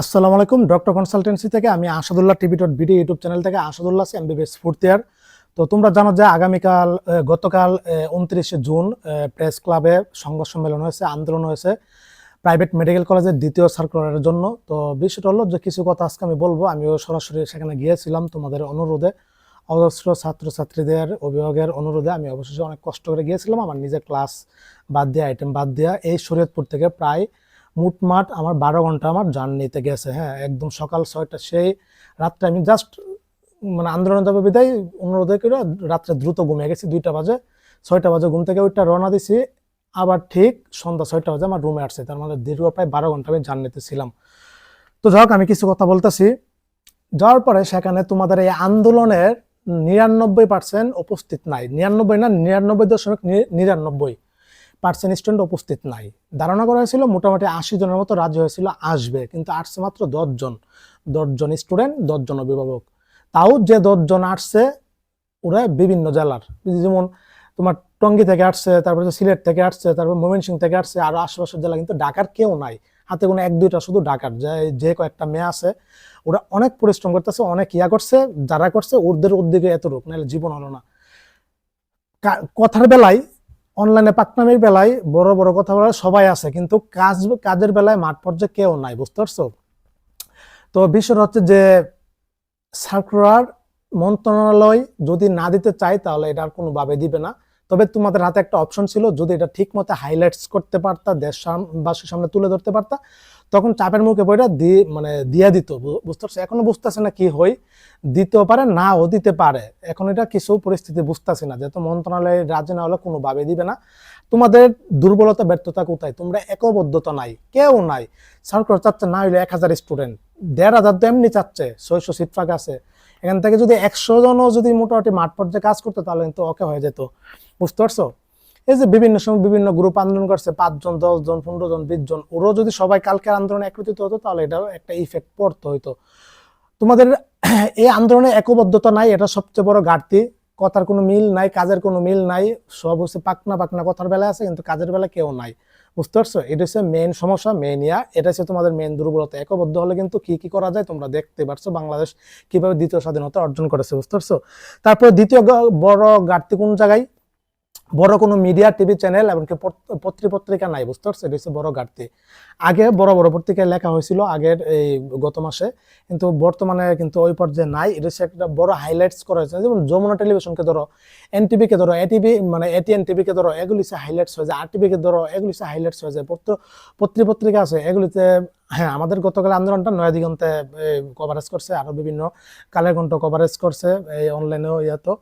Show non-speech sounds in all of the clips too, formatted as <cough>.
আসসালামু আলাইকুম, doctor consultancy থেকে আমি Asadullah TV dot BD YouTube channel থেকে আসাদুল্লাহ এমবিবিএস ফোর্থ ইয়ার। তো তোমরা জানো যে আগামীকাল গতকাল উনত্রিশে জুন প্রেস ক্লাবে সংবাদ সম্মেলন হয়েছে, আন্দোলন হয়েছে প্রাইভেট মেডিকেল কলেজের দ্বিতীয় সার্কুলারের জন্য। তো বিষয়টা হলো যে কিছু কথা আজকে আমি বলব। আমিও সরাসরি সেখানে গিয়েছিলাম তোমাদের অনুরোধে। অজস্র ছাত্রছাত্রীদের অভিভাবকের অনুরোধে আমি অবশেষে অনেক কষ্ট করে গিয়েছিলাম। আমার নিজের ক্লাস বাদ দেওয়া আইটেম বাদ দেওয়া এই শরীয়তপুর থেকে প্রায় মুটমাট আমার বারো ঘণ্টা আমার জার্নিতে গেছে হ্যাঁ একদম সকাল ছয়টা সেই রাত্রে আমি জাস্ট মানে আন্দোলন যাবে বিদায় অনুরোধে করে রাত্রে দ্রুত ঘুমিয়ে গেছি, দুইটা বাজে, ছয়টা বাজে ঘুম থেকে ওইটা রওনা দিছি, আবার ঠিক সন্ধ্যা ছয়টা বাজে আমার রুমে আসছে, তার মানে দীর্ঘ প্রায় বারো ঘণ্টা আমি জার্নিতে ছিলাম। তো যাক আমি কিছু কথা বলতেছি। যাওয়ার পরে সেখানে তোমাদের এই আন্দোলনের নিরানব্বই পার্সেন্ট উপস্থিত নাই, নিরানব্বই না, নিরানব্বই দশমিক নিরানব্বই। পার্সেন্ট স্টুডেন্ট উপস্থিত নাই। ধারণা করা হয়েছিল মোটামুটি আশি জনের মতো রাজি হয়েছিল, আসবে, কিন্তু আসছে মাত্র দশজন দশজন স্টুডেন্ট দশজন অভিভাবক। তাও যে দশজন আসছে, ওরা বিভিন্ন জেলার। যেমন তোমার টঙ্গী থেকে আসছে, তারপরে সিলেট থেকে আসছে, তারপর ময়মনসিংহ থেকে আসছে, আর আশেপাশের জেলা, কিন্তু ঢাকার কেউ নাই। হাতে কোনো এক, দুইটা শুধু ঢাকার। যে যে কয়েকটা মেয়ে আছে, ওরা অনেক পরিশ্রম করতেছে, অনেক ইয়া করছে, যারা করছে, ওদের উদ্যোগে এত রোগ, নাহলে জীবন হলো না। কথার বেলায় অনলাইনে পাকনামের বেলায় বড় বড় কথা বলার সবাই আছে, কিন্তু কাজ, কাজের বেলায় মাঠ পর্যায়ে কেউ নাই, বুঝতে পারছ? তো বিষয় হচ্ছে যে সার্কুলার মন্ত্রণালয় যদি না দিতে চায়, তাহলে এটা আর কোনোভাবে দিবে না। তবে তোমাদের হাতে একটা অপশন ছিল, যদি এটা ঠিক মতো হাইলাইটস করতে পারতা দেশবাসীর সামনে তুলে ধরতে পারতা তখন চাপের মুখে বইটা মানে দিয়ে দিত বুঝতে পারছ? এখনও বুঝতেছে না কি হই, দিতেও পারে, নাও দিতে পারে। এখন এটা কিছু পরিস্থিতি বুঝতেছি না, যেহেতু মন্ত্রণালয় রাজি না হলে কোনোভাবে দিবে না। তোমাদের দুর্বলতা, ব্যর্থতা কোথায়? তোমরা একবদ্ধতা নাই, কেউ নাই। সরকার চাচ্ছে, না হইলে এক হাজার স্টুডেন্ট। দেড় হাজার তো এমনি চাচ্ছে, ছয়শো সিট ফাঁকা আছে। এখান থেকে যদি একশো জনও যদি মোটামুটি মাঠ পর্যায়ে কাজ করতো, তাহলে কিন্তু ওকে হয়ে যেত। বুঝতে পারছ? এই যে বিভিন্ন সময় বিভিন্ন গ্রুপ আন্দোলন করছে, পাঁচজন দশ জন পনেরো জন বিশ জন ওরাও যদি সবাই কালকের আন্দোলনে একত্রিত হতো, তাহলে এটাও একটা ইফেক্ট পড়তো হয়তো। তোমাদের <clears throat> এই আন্দোলনে একবদ্ধতা নাই, এটা সবচেয়ে বড় ঘাটতি। কথার কোনো মিল নাই, কাজের কোনো মিল নাই। সব হচ্ছে পাকনা পাকনা কথার বেলা আছে, কিন্তু কাজের বেলা কেউ নাই। বুঝতে পারছ? এটা হচ্ছে মেন সমস্যা মেন ইয়া। এটা হচ্ছে তোমাদের মেন দুর্বলতা। একবদ্ধ হলে কিন্তু কি কি করা যায় তোমরা দেখতে পারছ। বাংলাদেশ কীভাবে দ্বিতীয় স্বাধীনতা অর্জন করেছে, বুঝতে পারছ? তারপরে দ্বিতীয় বড় ঘাটতি কোন জায়গায়? বড় কোনো মিডিয়া, টিভি চ্যানেল এমনকি পত্রিকা পত্রিকা নাই, বুঝতে পারছ এটা হচ্ছে বড় ঘাটতি। আগে বড় বড় পত্রিকায় লেখা হয়েছিল আগের এই গত মাসে, কিন্তু বর্তমানে কিন্তু ওই পর্যায়ে নাই। এটা হচ্ছে একটা বড় হাইলাইটস করা হয়েছে। যেমন যমুনা টেলিভিশনকে ধরো এনটিভি কে ধরো এটিভি মানে এটিএন টিভি কে ধরো, এগুলি হচ্ছে হাইলাইটস হয়ে যায়। আর টিভি কে ধরো, এগুলি হচ্ছে হাইলাইটস হয়ে যায়। পত্র পত্রিকা আছে, এগুলিতে হ্যাঁ আমাদের গতকাল আন্দোলনটা নয়া দিগন্তে কভারেজ করছে। আরও বিভিন্ন কালের ঘন্ট কভারেজ করছে, এই অনলাইনেও ইয়াতো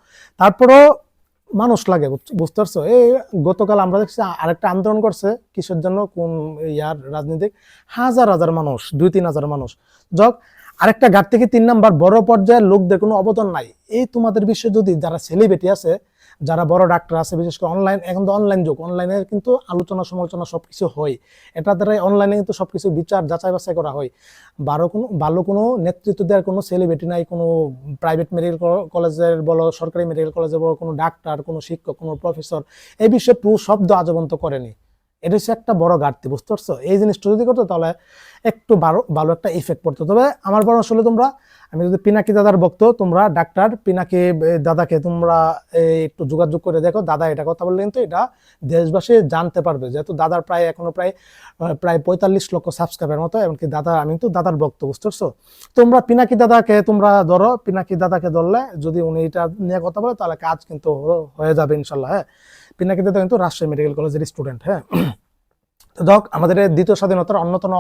তারপরেও মানুষ লাগে, বুঝ- বুঝতে পারছ এই গতকাল আমরা দেখছি আরেকটা আন্দোলন করছে কিসের জন্য? কোন ইয়ার রাজনীতিক? হাজার হাজার মানুষ, দুই তিন হাজার মানুষ। যাক, আরেকটা ঘাট থেকে তিন নাম্বার বড় পর্যায়ের লোকদের কোনো অবদান নাই। এই তোমাদের বিষয়ে যদি যারা সেলিব্রিটি আছে যারা বড় ডাক্তার আছে, বিশেষ করে অনলাইন এখন তো অনলাইন যুগ অনলাইনে কিন্তু আলোচনা, সমালোচনা সব কিছু হয়। এটা দ্বারাই অনলাইনে কিন্তু সব কিছু বিচার, যাচাই বাছাই করা হয়। বারো কোনো ভালো কোনো নেতৃত্ব দেওয়ার কোনো সেলিব্রিটি নাই, কোনো প্রাইভেট মেডিকেল কলেজের বলো, সরকারি মেডিকেল কলেজের বলো, কোনো ডাক্তার কোনো শিক্ষক, কোনো প্রফেসর এই বিষয়ে পুরো শব্দ আজবন্ত করেনি। এটা হচ্ছে একটা বড় ঘাটতি, বুঝতে পারছ? এই জিনিসটা যদি করতো, তাহলে একটু ভালো ভালো একটা ইফেক্ট পড়তো। তবে আমার পরামর্শ হলো তোমরা, আমি যদি পিনাকি দাদার ভক্ত, তোমরা ডাক্তার, পিনাকি দাদাকে তোমরা একটু যোগাযোগ করে দেখো, দাদা এটা কথা বললে কিন্তু এটা দেশবাসী জানতে পারবে। যেহেতু দাদার প্রায়, এখনও প্রায় প্রায় পঁয়তাল্লিশ লক্ষ সাবস্ক্রাইবার মতো, এমনকি দাদা, আমি কিন্তু দাদার ভক্ত, বুঝতে পারছ? তোমরা পিনাকি দাদাকে তোমরা ধরো, পিনাকি দাদাকে ধরলে যদি উনি এটা নিয়ে কথা বলে, তাহলে কাজ কিন্তু হয়ে যাবে ইনশাল্লাহ হ্যাঁ? পিনাকি দাদা কিন্তু রাজশাহী মেডিকেল কলেজের স্টুডেন্ট হ্যাঁ। তো দেখ আমাদের দ্বিতীয় স্বাধীনতার অন্যতম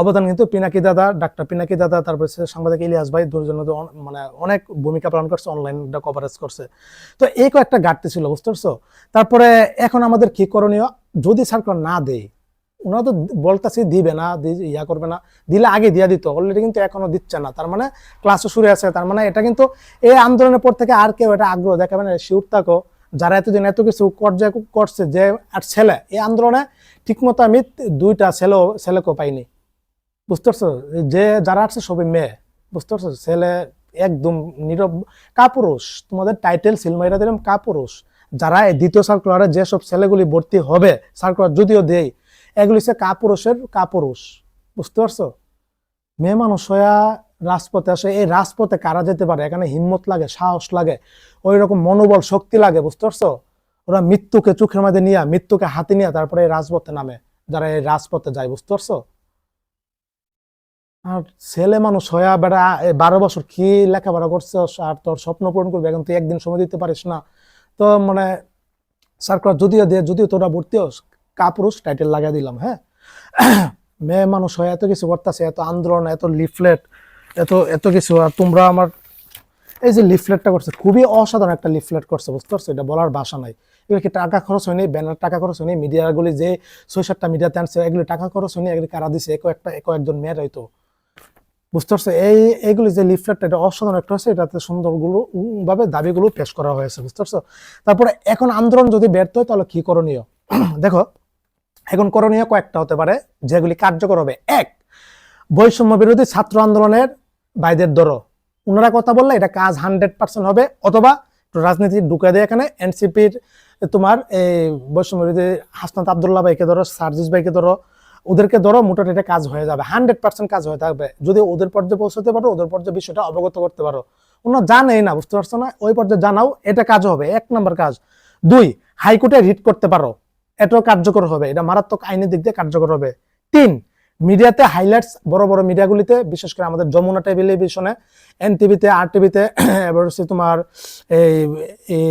অবদান কিন্তু পিনাকি দাদা, ডাক্তার পিনাকি দাদা, তারপর সাংবাদিক ইলিয়াস ভাই, দুজন মানে অনেক ভূমিকা পালন করছে অনলাইন কভারেজ করছে। তো এই কয়েকটা ঘাটতি ছিল বুঝতে পারছ তারপরে এখন আমাদের কি করণীয়? যদি সার্কুলার না দেয়, ওনারা তো বলতেছি দিবে না ইয়া করবে না, দিলে আগে দিয়া দিত অলরেডি কিন্তু এখনও দিচ্ছে না। তার মানে ক্লাসও শুরু আছে তার মানে এটা কিন্তু এই আন্দোলনের পর থেকে আর কেউ এটা আগ্রহ দেখাবে না শিউর থাকো। যারা এতদিন এত কিছু পর্যায়ে করছে যে আর ছেলে, এই আন্দোলনে ঠিকমতো আমি দুইটা ছেলে, ছেলেকেও পাইনি। বুঝতে পারছ? যে যারা আছে সবই মেয়ে। বুঝতে পারছ? ছেলে একদম নীরব, কাপুরুষ। তোমাদের টাইটেল সিলমাইরা দিলাম, কাপুরুষ। যারা এই দ্বিতীয় সার্কুলারে যেসব ছেলেগুলি ভর্তি হবে সার্কুলার যদিও দেই, এগুলি হচ্ছে কাপুরুষের কাপুরুষ। বুঝতে পারছ? মেয়ে মানুষ হইয়া রাজপথে আসে, এই রাজপথে কারা যেতে পারে? এখানে হিম্মত লাগে, সাহস লাগে ওই রকম মনোবল শক্তি লাগে, বুঝতে পারছ? ওরা মৃত্যুকে চোখের মধ্যে নিয়ে, মৃত্যুকে হাতে নিয়ে তারপরে এই রাজপথে নামে, যারা এই রাজপথে যায়, বুঝতে পারছ? আর ছেলে মানুষ হইয়া বেড়া বারো বছর কি লেখাপড়া করছে, আর তোর স্বপ্ন পূরণ করবে, এখন তুই একদিন সময় দিতে পারিস না। তো মানে সার্কুলার যদিও দিয়ে যদিও তোরা ভর্তি হোস, কাপুরুষ, টাইটেল লাগাই দিলাম হ্যাঁ? <clears throat> মেয়ে মানুষ হয় এত কিছু করতেছে, এত আন্দোলন, এত লিফলেট এত এত কিছু, আর তোমরা আমার, এই যে লিফলেটটা করছে, খুবই অসাধারণ একটা লিফলেট করছে, বুঝতে পারছ? এটা বলার ভাষা নাই। এগুলো কি টাকা খরচ হয়নি? ব্যানার টাকা খরচ হয়নি? মিডিয়াগুলি যে ছয় সাতটা মিডিয়াতে আনছে, এগুলি টাকা খরচ হয়নি? এগুলি কারা দিছে? এক একটা, একো একজন মেয়ের হয়তো। বুঝতে পারছ? এই, এইগুলি যে লিফলেটটা, এটা অসাধারণ একটা হচ্ছে এটাতে সুন্দরগুলো ভাবে দাবিগুলো পেশ করা হয়েছে, বুঝতে পারছ? তারপরে এখন আন্দোলন যদি ব্যর্থ হয়, তাহলে কি করণীয়? <clears throat> দেখো, এখন করণীয় কয়েকটা হতে পারে, যেগুলি কার্যকর হবে। এক, বৈষম্য বিরোধী ছাত্র আন্দোলনের বাইদের ধরো ওনারা কথা বললে এটা কাজ হান্ড্রেড পার্সেন্ট হবে, অথবা রাজনীতি ঢুকে দেয় এখানে। এনসিপির তোমার এই বৈষম্য বিরোধী হাসনাত আবদুল্লাহ ভাইকে ধরো, সার্জিস ভাইকে ধরো, ওদেরকে ধরো মোটামুটি এটা কাজ হয়ে যাবে। হান্ড্রেড পার্সেন্ট কাজ হয়ে থাকবে। যদি ওদের পর্যায়ে পৌঁছতে পারো, ওদের পর্যায়ে বিষয়টা অবগত করতে পারো। ওনারা জানেই না, বুঝতে পারছ না? ওই পর্যায়ে জানাও, এটা কাজ হবে। এক নম্বর কাজ। দুই, হাইকোর্টে রিট করতে পারো। এটাও কার্যকর হবে। এটা মারাত্মক আইনের দিক দিয়ে কার্যকর হবে। তিন মিডিয়াতে হাইলাইটস বড় বড় মিডিয়াগুলিতে, বিশেষ করে আমাদের যমুনা টেলিভিশনে এন টিভিতে আর টিভিতে এবার হচ্ছে তোমার এই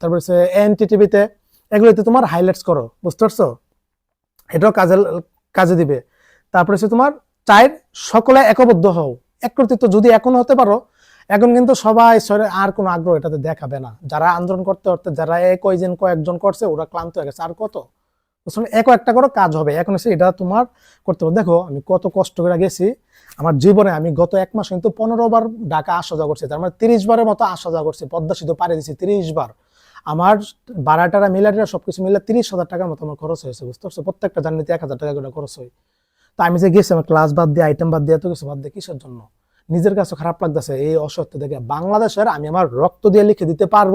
তারপর হচ্ছে এনটি টিভিতে এগুলিতে তোমার হাইলাইটস করো, বুঝতে পারছ? এটাও কাজে কাজে দিবে। তারপরে হচ্ছে তোমার চায়ের সকলে একবদ্ধ হও। একত্রিত যদি এখন হতে পারো, এখন কিন্তু সবাই সরে আর কোনো আগ্রহ এটাতে দেখাবে না। যারা আন্দোলন করতে করতে, যারা কয়জন কয়েকজন করছে, ওরা ক্লান্ত হয়ে গেছে। আর কত? না? এক একটা করে কাজ হবে। এখন হচ্ছে এটা তোমার করতে হবে। দেখো, আমি কত কষ্ট করে গেছি। আমার জীবনে আমি গত এক মাস কিন্তু পনেরো বার ঢাকা আসা যাওয়া করছি। তার মানে তিরিশ বারের মতো আসা যাওয়া করছি। পদ্মা সেতু পাড়ি দিছি তিরিশ বার। আমার ভাড়াটারা, মিলাটিরা সবকিছু মিলে তিরিশ হাজার টাকার মতো আমার খরচ হয়েছে, বুঝতে পারছ? প্রত্যেকটা জার্নিতে এক হাজার টাকা করে খরচ হয়। তা আমি যে গেছি, আমার ক্লাস বাদ দিয়ে আইটেম বাদ দিয়ে, এত কিছু বাদ দিয়ে কিসের জন্য? নিজের কাছে খারাপ লাগতেছে। এই অসত্য দেখে বাংলাদেশের আমি আমার রক্ত দিয়ে লিখে দিতে পারব।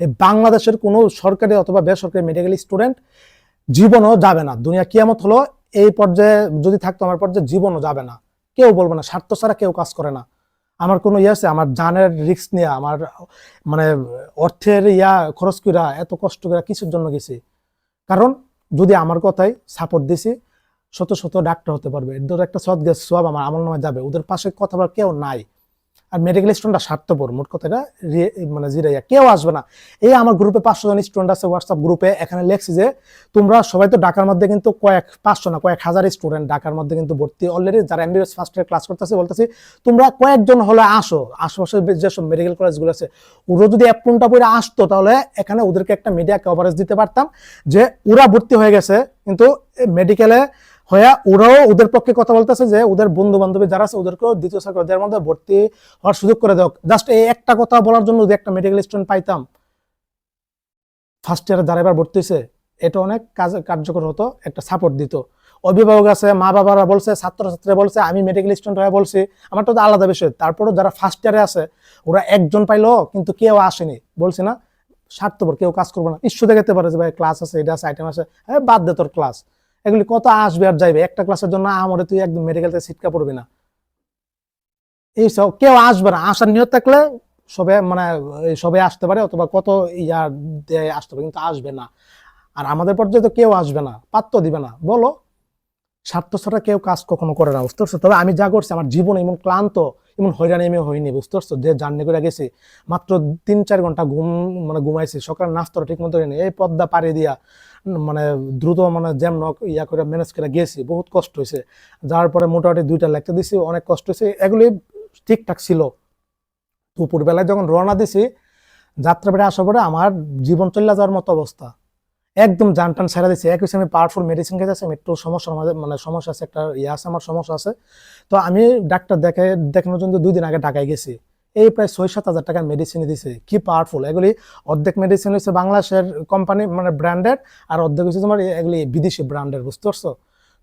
এই বাংলাদেশের কোনো সরকারি অথবা বেসরকারি মেডিকেল স্টুডেন্ট জীবনও যাবে না। দুনিয়া কিয়ামত হলো এই পর্যায়ে যদি থাকতো, আমার পর্যায়ে জীবনও যাবে না। কেউ বলবে না, স্বার্থ ছাড়া কেউ কাজ করে না। আমার কোনো ইয়ে আছে? আমার জানের রিস্ক নিয়ে, আমার মানে অর্থের ইয়া খরচ করা এত কষ্ট করা কিছুর জন্য গেছি? কারণ যদি আমার কথাই সাপোর্ট দিছি, শত শত ডাক্তার হতে পারবে। এদের একটা সৎ গেছ, সব আমার আমল নামে যাবে। ওদের পাশে কথা বলার কেউ নাই। আর মেডিকেল স্টুডেন্টরা স্বার্থপর, মোট কথাটা রি- মানে জিরাইয়া। কেউ আসবে না। এই আমার গ্রুপে পাঁচশো জন স্টুডেন্ট আছে হোয়াটসঅ্যাপ গ্রুপে এখানে লেখছি যে, তোমরা সবাই তো ঢাকার মধ্যে কিন্তু কয়েক পাঁচশো না, কয়েক হাজার স্টুডেন্ট ঢাকার মধ্যে কিন্তু ভর্তি। অলরেডি যারা এমবিবিএস ফার্স্ট ইয়ার ক্লাস করতেছে, বলতেছি, তোমরা কয়েকজন হলে আসো। আশেপাশে যেসব মেডিকেল কলেজগুলো আছে, ওরা যদি এক অ্যাপ্রুনটা পরে আসতো, তাহলে এখানে ওদেরকে একটা মিডিয়া কভারেজ দিতে পারতাম যে, ওরা ভর্তি হয়ে গেছে, কিন্তু মেডিকেলে হয়ে ওরাও ওদের পক্ষে কথা বলতেছে যে ওদের বন্ধু বান্ধবী যারা আছে, ওদেরকেও দ্বিতীয় সার্কুলার মধ্যে ভর্তি হওয়ার সুযোগ করে দেওয়া জাস্ট এই একটা কথা বলার জন্য যদি একটা মেডিকেল স্টুডেন্ট পাইতাম ফার্স্ট ইয়ারে যারা এবার ভর্তি হয়েছে, এটা অনেক কাজ, কার্যকর হতো, একটা সাপোর্ট দিত। অভিভাবক আছে, মা বাবারা বলছে ছাত্রছাত্রীরা বলছে, আমি মেডিকেল স্টুডেন্ট হয়ে বলছি, আমার তো আলাদা বিষয়। তারপরেও যারা ফার্স্ট ইয়ারে আছে, ওরা একজন পাইলো কিন্তু কেউ আসেনি। বলছি না, স্বার্থপর, কেউ কাজ করবে না। ইস্যু দেখাতে পারে যে, ভাই ক্লাস আছে, এটা আছে আইটেম আছে। হ্যাঁ বাদ দে তোর ক্লাস এগুলি কত আসবে আর যাইবে? একটা ক্লাসের জন্য আমরে তুই একদম মেডিকেল থেকে সিটকা পড়বি না। এইসব কেউ আসবে না। আসার নিয়ত থাকলে সবে মানে সবে আসতে পারে অথবা কত ইয়ার আসতে পারে, কিন্তু আসবে না। আর আমাদের পর্যায়ে তো কেউ আসবে না পাত্র দিবে না। বলো, স্বার্থ ছাড়া কেউ কাজ কখনো করে না, বুঝতে পারছ? তবে আমি যা করছি, আমার জীবন এমন ক্লান্ত এমন হয়রানি আমি হইনি, বুঝতে পারছ? যে জার্নি করে গেছি, মাত্র তিন চার ঘণ্টা ঘুম মানে ঘুমাইছি সকালে নাস্তাটা ঠিক মতো হয়নি, এই পদ্মা পাড়ি দিয়া মানে দ্রুত মানে জ্যাম নক ইয়া করে ম্যানেজ করে গেছি, বহুত কষ্ট হয়েছে যার পরে মোটামুটি দুইটা লেখতে দিছি, অনেক কষ্ট হয়েছে এগুলি ঠিকঠাক ছিল। দুপুরবেলায় যখন রওনা দিছি যাত্রা বেড়ে আসার পরে আমার জীবন চলে যাওয়ার মতো অবস্থা। একদম জান টান ছেড়ে দিচ্ছে এক হচ্ছে আমি পাওয়ারফুল মেডিসিন খেয়েছি আমি একটু সমস্যা মানে সমস্যা আছে, একটা ইয়ে আছে, আমার সমস্যা আছে। তো আমি ডাক্তার দেখে দেখানোর জন্য দুই দিন আগে ঢাকায় গেছি। এই প্রায় ছয় সাত হাজার টাকার মেডিসিন দিছে। কি পাওয়ারফুল এগুলি অর্ধেক মেডিসিন হচ্ছে বাংলাদেশের কোম্পানি মানে ব্র্যান্ডেড আর অর্ধেক হচ্ছে তোমার এগুলি বিদেশি ব্র্যান্ডের বুঝতে পারছ?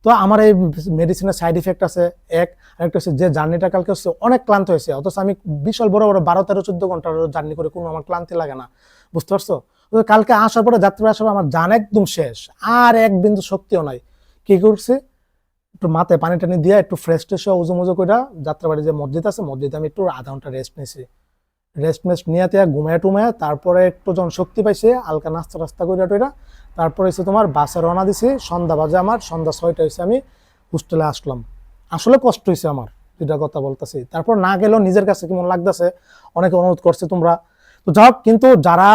তো আমার এই মেডিসিনের সাইড ইফেক্ট আছে এক আরেকটা হচ্ছে যে জার্নিটা কালকে হচ্ছে অনেক ক্লান্ত হয়েছে। অথচ আমি বিশাল বড় বড় বারো, তেরো, চোদ্দ ঘণ্টার জার্নি করে কোনো আমার ক্লান্তি লাগে না, বুঝতে পারছ? তো কালকে আসার পরে যাত্রা আসার আমার জান একদম শেষ। আর এক বিন্দু শক্তিও নাই। কি করছি? একটু মাথায় পানি টানি দিয়ে একটু ফ্রেশ ট্রেশ উজু মুজু করে যাত্রাবাড়ি যে মসজিদ আছে, মসজিদে আমি একটু আধা ঘণ্টা রেস্ট নিয়েছি রেস্ট মেস্ট নিয়ে তিয়া ঘুমায় টুমায় তারপরে একটু যখন শক্তি পাইছে, হালকা নাস্তা রাস্তা করে টইরা তারপরে হচ্ছে তোমার বাসে রওনা দিছি। সন্ধ্যা বাজে আমার, সন্ধ্যা ছয়টা হয়েছে আমি হোস্টেলে আসলাম। আসলে কষ্ট হয়েছে আমার যেটা কথা বলতেছি। তারপর না গেলেও নিজের কাছে কেমন লাগতেছে? অনেকে অনুরোধ করছে তোমরা। তো যাও কিন্তু যারা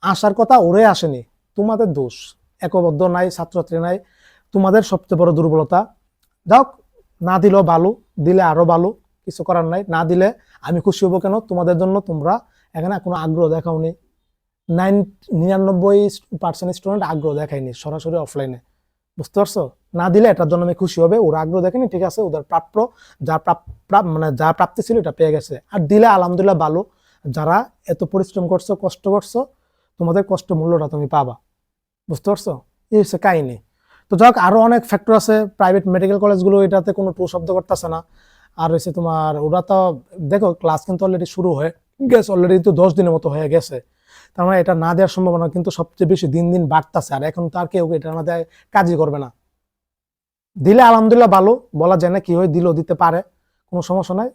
আসার কথা ওরে আসেনি। তোমাদের দোষ। একবদ্ধ নাই, ছাত্রছাত্রী নাই। তোমাদের সবচেয়ে বড় দুর্বলতা। যাও না দিলেও ভালো, দিলে আরও ভালো, কিছু করার নাই। না দিলে আমি খুশি হব কেন? তোমাদের জন্য তোমরা এখানে কোনো আগ্রহ দেখাওনি। নাইন নিরানব্বই পার্সেন্ট স্টুডেন্ট আগ্রহ দেখায়নি সরাসরি অফলাইনে বুঝতে পারছ? না দিলে এটার জন্য আমি খুশি হবে, ওরা আগ্রহ দেখেনি ঠিক আছে, ওদের প্রাপ্য, যা প্রাপ- মানে যা প্রাপ্তি ছিল এটা পেয়ে গেছে। আর দিলে আলহামদুলিল্লাহ ভালো। যারা এত পরিশ্রম করছ, কষ্ট করছ তোমাদের কষ্ট মূল্যটা তুমি পাবা। বুঝতে পারছ? এই হচ্ছে কাহিনী। তো যাক আরও অনেক ফ্যাক্টর আছে। প্রাইভেট মেডিকেল কলেজগুলো এটাতে কোনো টু শব্দ করতেছে না। আর হচ্ছে তোমার ওরা তো, দেখো ক্লাস কিন্তু অলরেডি শুরু হয়ে গেছে অলরেডি তো দশ দিনের মতো হয়ে গেছে। তার মানে এটা না দেওয়ার সম্ভাবনা কিন্তু সবচেয়ে বেশি দিন দিন বাড়তেছে। আর এখন তার কেউ এটা না দেয়, কাজই করবে না। দিলে আলহামদুলিল্লাহ ভালো, বলা যায় না কি হয়, দিলেও দিতে পারে, কোনো সমস্যা নাই।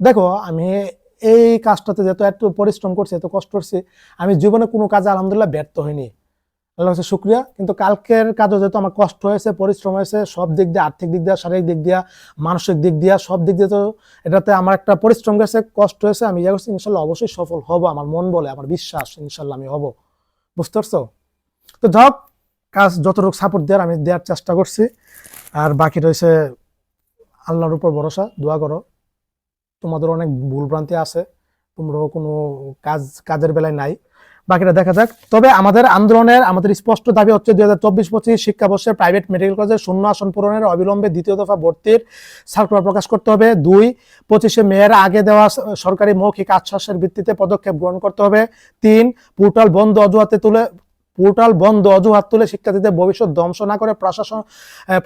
দেখো, আমি এই কাজটাতে যেহেতু এত পরিশ্রম করছে, এত কষ্ট করছি, আমি জীবনে কোনো কাজে আলহামদুলিল্লাহ ব্যর্থ হইনি। আল্লাহ কাছে শুক্রিয়া। কিন্তু কালকের কাজও যেহেতু আমার কষ্ট হয়েছে, পরিশ্রম হয়েছে, সব দিক দিয়ে আর্থিক দিক দিয়ে, শারীরিক দিক দিয়ে, মানসিক দিক দিয়ে, সব দিক দিয়ে তো এটাতে আমার একটা পরিশ্রম গেছে, কষ্ট হয়েছে, আমি ইয়ে করছি, ইনশাল্লাহ অবশ্যই সফল হব, আমার মন বলে, আমার বিশ্বাস, ইনশাল্লাহ আমি হব। বুঝতে পারছ? তো যাক, কাজ যতটুকু সাপোর্ট দেওয়ার, আমি দেওয়ার চেষ্টা করছি। আর বাকি রয়েছে আল্লাহর উপর ভরসা, দোয়া করো। তোমাদের অনেক ভুল ভ্রান্তি আছে, তোমরাও কোনো কাজ, কাজের বেলায় নাই। বাকিটা দেখা যাক। তবে আমাদের আন্দোলনের, আমাদের স্পষ্ট দাবি হচ্ছে দুই হাজার চব্বিশ পঁচিশ শিক্ষাবর্ষে প্রাইভেট মেডিকেল কলেজে শূন্য আসন পূরণের অবিলম্বে দ্বিতীয় দফা ভর্তির সার্কুলার প্রকাশ করতে হবে। দুই, পঁচিশে মেয়ের আগে দেওয়া সরকারি মৌখিক আশ্বাসের ভিত্তিতে পদক্ষেপ গ্রহণ করতে হবে। তিন, পোর্টাল বন্ধ অজুহাতে তুলে পোর্টাল বন্ধ, অজুহাত তুলে শিক্ষার্থীদের ভবিষ্যৎ ধ্বংস না করে প্রশাসন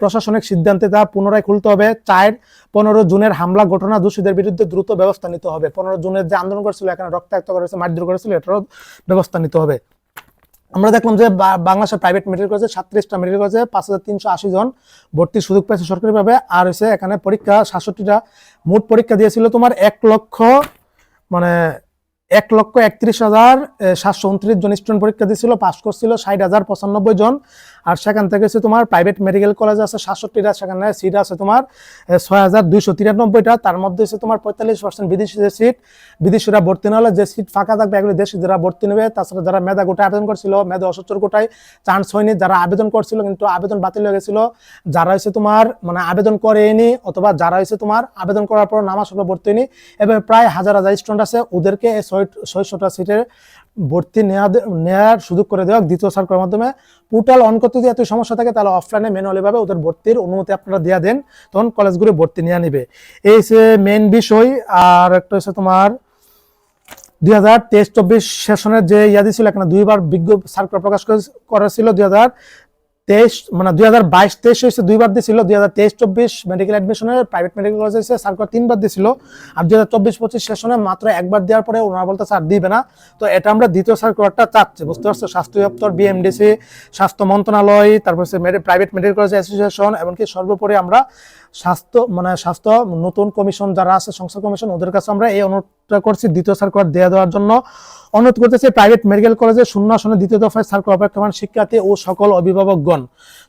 প্রশাসনিক সিদ্ধান্তে তা পুনরায় খুলতে হবে। চার পনেরো জুনের হামলা ঘটনা দোষীদের বিরুদ্ধে দ্রুত ব্যবস্থা নিতে হবে। পনেরো জুনের যে আন্দোলন করেছিল, এখানে রক্তাক্ত করেছে, মারধর করেছিল, এটারও ব্যবস্থা নিতে হবে। আমরা দেখলাম যে বাংলাদেশের প্রাইভেট মেডিকেল কলেজে সাতত্রিশটা মেডিকেল কলেজে পাঁচ হাজার তিনশো আশি জন ভর্তির সুযোগ পেয়েছে সরকারিভাবে, আর হচ্ছে এখানে পরীক্ষা সাতষট্টিটা। মোট পরীক্ষা দিয়েছিল তোমার এক লক্ষ মানে এক লক্ষ একত্রিশ হাজার সাতশো উনত্রিশ জন স্টুডেন্ট পরীক্ষা দিয়েছিল পাস করছিল, ষাট হাজার পঁচানব্বই জন। আর সেখান থেকে হচ্ছে তোমার প্রাইভেট মেডিকেল কলেজ আছে সাতষট্টিটা, সেখানে সিট আছে তোমার ছয় হাজার দুইশো তিরানব্বইটা। তার মধ্যে হচ্ছে তোমার পঁয়তাল্লিশ পার্সেন্ট বিদেশি যে সিট বিদেশিরা ভর্তি না হলে যে সিট ফাঁকা থাকবে, এগুলো দেশি যারা ভর্তি নেবে, তাছাড়া যারা মেধা গোটায় আবেদন করছিল, মেধা অসচ্চর গোটায় চান্স হয়নি, যারা আবেদন করছিল কিন্তু আবেদন বাতিল হয়ে গেছিল। যারা হচ্ছে তোমার মানে আবেদন করেনি অথবা যারা হচ্ছে তোমার আবেদন করার পর নামাজ ভর্তি হয়নি এবার প্রায় হাজার হাজার স্টুডেন্ট আছে। ওদেরকে এই ছয়শটা সিটের ভর্তি নেওয়া নেওয়ার সুযোগ করে দেওয়া দ্বিতীয় সার্কুলার মাধ্যমে। পোর্টাল অন করতে যদি এত সমস্যা থাকে, তাহলে অফলাইনে ম্যানুয়ালি ভাবে ওদের ভর্তির অনুমতি আপনারা দেওয়া দেন, তখন কলেজগুলো ভর্তি নিয়ে নেবে। এই হচ্ছে মেন বিষয়, আর একটা হচ্ছে তোমার দুই হাজার তেইশ চব্বিশ সেশনের যে ইয়া দিয়েছিল এখানে দুইবার বিজ্ঞ সার্কুলার প্রকাশ করে- করা ছিল দুই হাজার তেইশ মানে দুই হাজার বাইশ, তেইশ হয়েছে, দুইবার দিয়েছিল দুই হাজার তেইশ, চব্বিশ মেডিকেল অ্যাডমিশনের প্রাইভেট মেডিকেল কলেজে হচ্ছে সার্কুলার তিনবার দিয়েছিল আর দুই হাজার চব্বিশ, পঁচিশ সেশনে মাত্র একবার দেওয়ার পরে ওনারা বলতে স্যার, দিবে না। তো এটা আমরা দ্বিতীয় সার্কুলারটা চাচ্ছি, বুঝতে পারছ? স্বাস্থ্য দপ্তর বিএমডিসি স্বাস্থ্য মন্ত্রণালয়, তারপর হচ্ছে প্রাইভেট মেডিকেল কলেজ অ্যাসোসিয়েশন এমনকি সর্বোপরি আমরা স্বাস্থ্য মানে স্বাস্থ্য নতুন কমিশন যারা আছে, সংস্থা কমিশন ওদের কাছে আমরা এই অনুরোধটা করছি, দ্বিতীয় সার্কুলার দেওয়া দেওয়ার জন্য। অনুরোধ করতেছি প্রাইভেট মেডিকেল কলেজে শূন্য আসনে দ্বিতীয় দফায় সার্কুলার অপেক্ষমান শিক্ষার্থী ও সকল অভিভাবকগণ।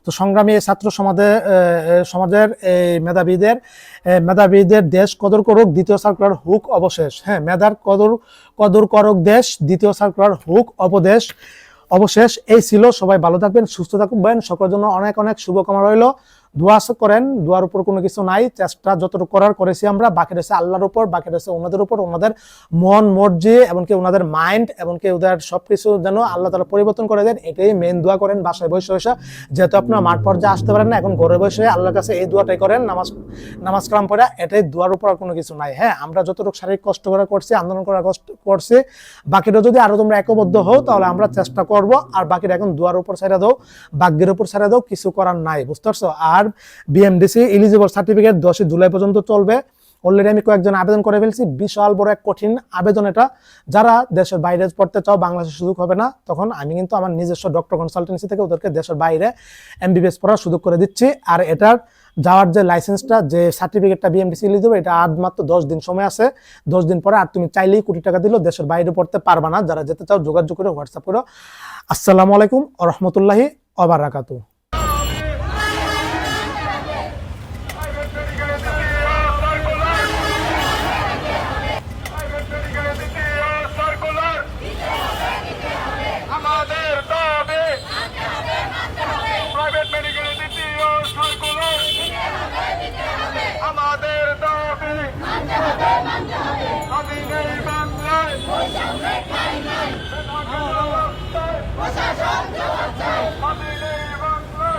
তো সংগ্রামী ছাত্র সমাজে সমাজের এই মেধাবীদের মেধাবীদের দেশ কদর করুক, দ্বিতীয় সার্কুলার হুক অবশেষ। হ্যাঁ মেধার কদর কদর করুক দেশ, দ্বিতীয় সার্কুলার হুক অপদেশ অবশেষ। এই ছিল, সবাই ভালো থাকবেন, সুস্থ থাকবেন সকলের জন্য অনেক অনেক শুভকামনা রইল। দোয়া করেন, দোয়ার উপর কোনো কিছু নাই, চেষ্টা যতটুকু করার করেছি আমরা, বাকি রয়েছে আল্লাহর উপর, বাকি রয়েছে ওনাদের উপর, ওনাদের মন, মর্জি, এমনকি ওনাদের মাইন্ড এমনকি ওদের সব কিছু যেন আল্লাহ তালা পরিবর্তন করে দেন, এটাই মেন দোয়া করেন, বাসায় বসে বসে। যেহেতু আপনার মাঠ পর্যায়ে আসতে পারেন না, এখন ঘরে বসে আল্লাহর কাছে এই দোয়াটাই করেন, নামাজ নামাজ কালাম পড়ে, এটাই দোয়ার উপর আর কোনো কিছু নাই। হ্যাঁ আমরা যতটুকু শারীরিক কষ্ট করা করছি, আন্দোলন করা কষ্ট করছি, বাকিটা যদি আরও তোমরা একবদ্ধ হও, তাহলে আমরা চেষ্টা করব, আর বাকিটা এখন দোয়ার উপর ছেড়ে দাও, ভাগ্যের উপর ছেড়ে দাও, কিছু করার নাই, বুঝতে পারছ? আর বিএমডিসি এলিজিবল সার্টিফিকেট দশই জুলাই পর্যন্ত চলবে। অলরেডি আমি কয়েকজন আবেদন করে ফেলছি। বিশাল বড় এক কঠিন আবেদন এটা। যারা দেশের বাইরে পড়তে চাও, বাংলাদেশের সুযোগ হবে না, তখন আমি কিন্তু আমার নিজস্ব ডক্টর কনসালটেন্সি থেকে ওদেরকে দেশের বাইরে এমবিবিএস পড়ার সুযোগ করে দিচ্ছি। আর এটার যাওয়ার যে লাইসেন্সটা যে সার্টিফিকেটটা বিএমডিসি দেবে এটা আর মাত্র দশ দিন সময় আছে। দশ দিন পরে আর তুমি চাইলেই কোটি টাকা দিলেও দেশের বাইরে পড়তে পারবা না। যারা যেতে চাও, যোগাযোগ করে হোয়াটসঅ্যাপ করো। আসসালামু আলাইকুম রহমতুল্লাহি অবারাকাতু আমাদের দাবি প্রাইভেট মেডিকেল দ্বিতীয় সার্কুলার আমাদের দাবি নেই বাংলায় আমি নেই বাংলায়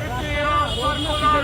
দ্বিতীয় সার্কুলার